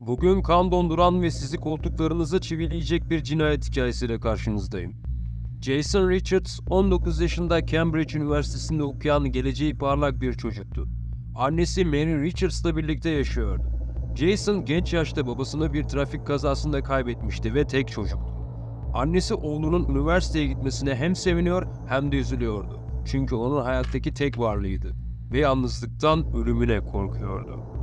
Bugün kan donduran ve sizi koltuklarınıza çivileyecek bir cinayet hikayesiyle karşınızdayım. Jason Richards 19 yaşında Cambridge Üniversitesi'nde okuyan geleceği parlak bir çocuktu. Annesi Mary Richards'la birlikte yaşıyordu. Jason genç yaşta babasını bir trafik kazasında kaybetmişti ve tek çocuktu. Annesi oğlunun üniversiteye gitmesine hem seviniyor hem de üzülüyordu. Çünkü onun hayattaki tek varlığıydı ve yalnızlıktan ölümüne korkuyordu.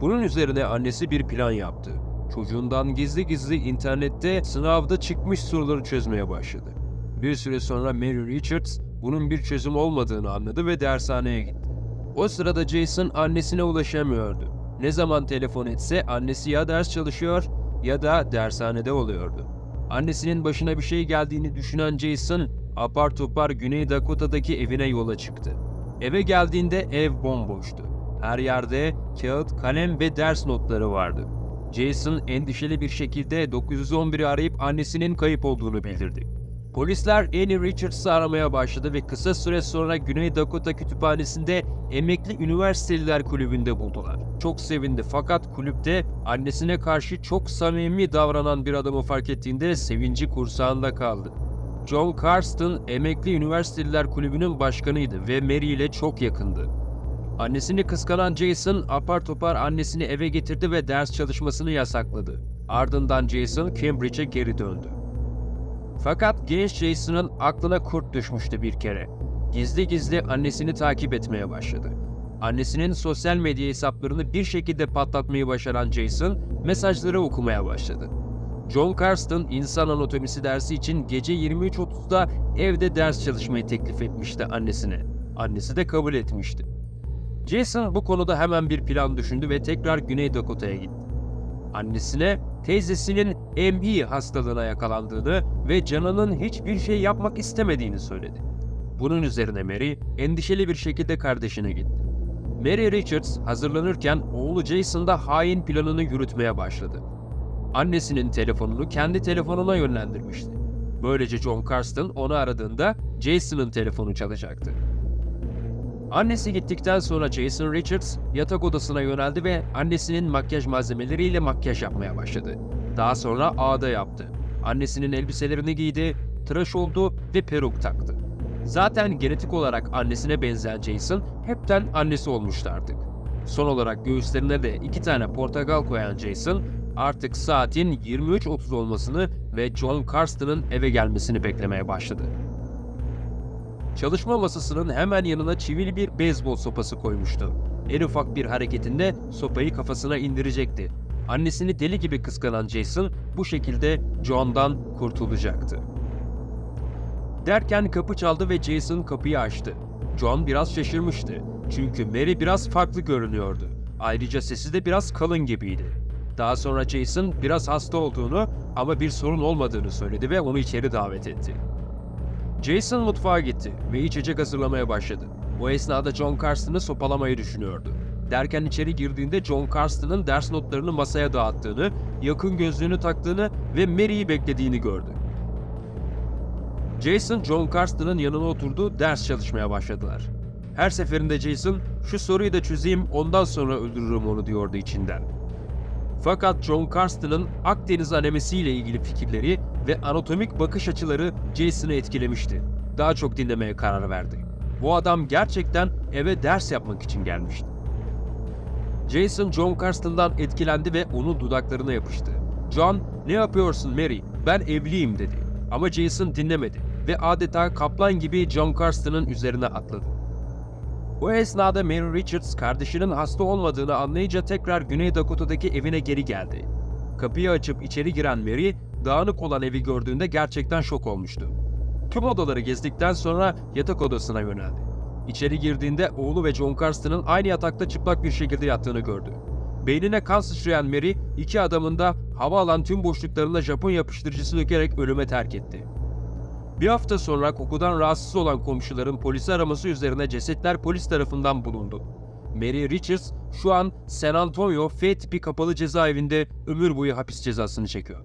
Bunun üzerine annesi bir plan yaptı. Çocuğundan gizli gizli internette sınavda çıkmış soruları çözmeye başladı. Bir süre sonra Mary Richards bunun bir çözüm olmadığını anladı ve dershaneye gitti. O sırada Jason annesine ulaşamıyordu. Ne zaman telefon etse annesi ya ders çalışıyor ya da dershanede oluyordu. Annesinin başına bir şey geldiğini düşünen Jason apar topar Güney Dakota'daki evine yola çıktı. Eve geldiğinde ev bomboştu. Her yerde kağıt, kalem ve ders notları vardı. Jason endişeli bir şekilde 911'i arayıp annesinin kayıp olduğunu bildirdi. Polisler Annie Richards'ı aramaya başladı ve kısa süre sonra Güney Dakota Kütüphanesi'nde Emekli Üniversiteliler Kulübü'nde buldular. Çok sevindi fakat kulüpte annesine karşı çok samimi davranan bir adamı fark ettiğinde sevinci kursağında kaldı. John Carston Emekli Üniversiteliler Kulübü'nün başkanıydı ve Mary ile çok yakındı. Annesini kıskanan Jason apar topar annesini eve getirdi ve ders çalışmasını yasakladı. Ardından Jason Cambridge'e geri döndü. Fakat genç Jason'ın aklına kurt düşmüştü bir kere. Gizli gizli annesini takip etmeye başladı. Annesinin sosyal medya hesaplarını bir şekilde patlatmayı başaran Jason mesajları okumaya başladı. John Carston insan anatomisi dersi için gece 23.30'da evde ders çalışmayı teklif etmişti annesine. Annesi de kabul etmişti. Jason bu konuda hemen bir plan düşündü ve tekrar Güney Dakota'ya gitti. Annesine teyzesinin ME hastalığına yakalandığını ve canının hiçbir şey yapmak istemediğini söyledi. Bunun üzerine Mary endişeli bir şekilde kardeşine gitti. Mary Richards hazırlanırken oğlu Jason da hain planını yürütmeye başladı. Annesinin telefonunu kendi telefonuna yönlendirmişti. Böylece John Carston onu aradığında Jason'ın telefonu çalacaktı. Annesi gittikten sonra Jason Richards yatak odasına yöneldi ve annesinin makyaj malzemeleriyle makyaj yapmaya başladı. Daha sonra ağda yaptı. Annesinin elbiselerini giydi, tıraş oldu ve peruk taktı. Zaten genetik olarak annesine benzeyen Jason hepten annesi olmuştu artık. Son olarak göğüslerine de iki tane portakal koyan Jason artık saatin 23.30 olmasını ve John Carston'ın eve gelmesini beklemeye başladı. Çalışma masasının hemen yanına çivili bir beyzbol sopası koymuştu. En ufak bir hareketinde sopayı kafasına indirecekti. Annesini deli gibi kıskanan Jason bu şekilde John'dan kurtulacaktı. Derken kapı çaldı ve Jason kapıyı açtı. John biraz şaşırmıştı. Çünkü Mary biraz farklı görünüyordu. Ayrıca sesi de biraz kalın gibiydi. Daha sonra Jason biraz hasta olduğunu ama bir sorun olmadığını söyledi ve onu içeri davet etti. Jason mutfağa gitti ve içecek hazırlamaya başladı. Bu esnada John Carston'ı sopalamayı düşünüyordu. Derken içeri girdiğinde John Carston'ın ders notlarını masaya dağıttığını, yakın gözlüğünü taktığını ve Mary'i beklediğini gördü. Jason, John Carston'ın yanına oturdu, ders çalışmaya başladılar. Her seferinde Jason, şu soruyu da çözeyim ondan sonra öldürürüm onu diyordu içinden. Fakat John Carston'ın Akdeniz anemisiyle ilgili fikirleri ve anatomik bakış açıları Jason'ı etkilemişti. Daha çok dinlemeye karar verdi. Bu adam gerçekten eve ders yapmak için gelmişti. Jason John Carston'dan etkilendi ve onun dudaklarına yapıştı. John, ne yapıyorsun Mary? Ben evliyim dedi. Ama Jason dinlemedi ve adeta kaplan gibi John Carston'ın üzerine atladı. Bu esnada Mary Richards kardeşinin hasta olmadığını anlayınca tekrar Güney Dakota'daki evine geri geldi. Kapıyı açıp içeri giren Mary, dağınık olan evi gördüğünde gerçekten şok olmuştu. Tüm odaları gezdikten sonra yatak odasına yöneldi. İçeri girdiğinde oğlu ve John Carston'ın aynı yatakta çıplak bir şekilde yattığını gördü. Beynine kan sıçrayan Mary, iki adamın da hava alan tüm boşluklarına Japon yapıştırıcısı dökerek ölüme terk etti. Bir hafta sonra kokudan rahatsız olan komşuların polisi araması üzerine cesetler polis tarafından bulundu. Mary Richards şu an San Antonio F tipi kapalı cezaevinde ömür boyu hapis cezasını çekiyor.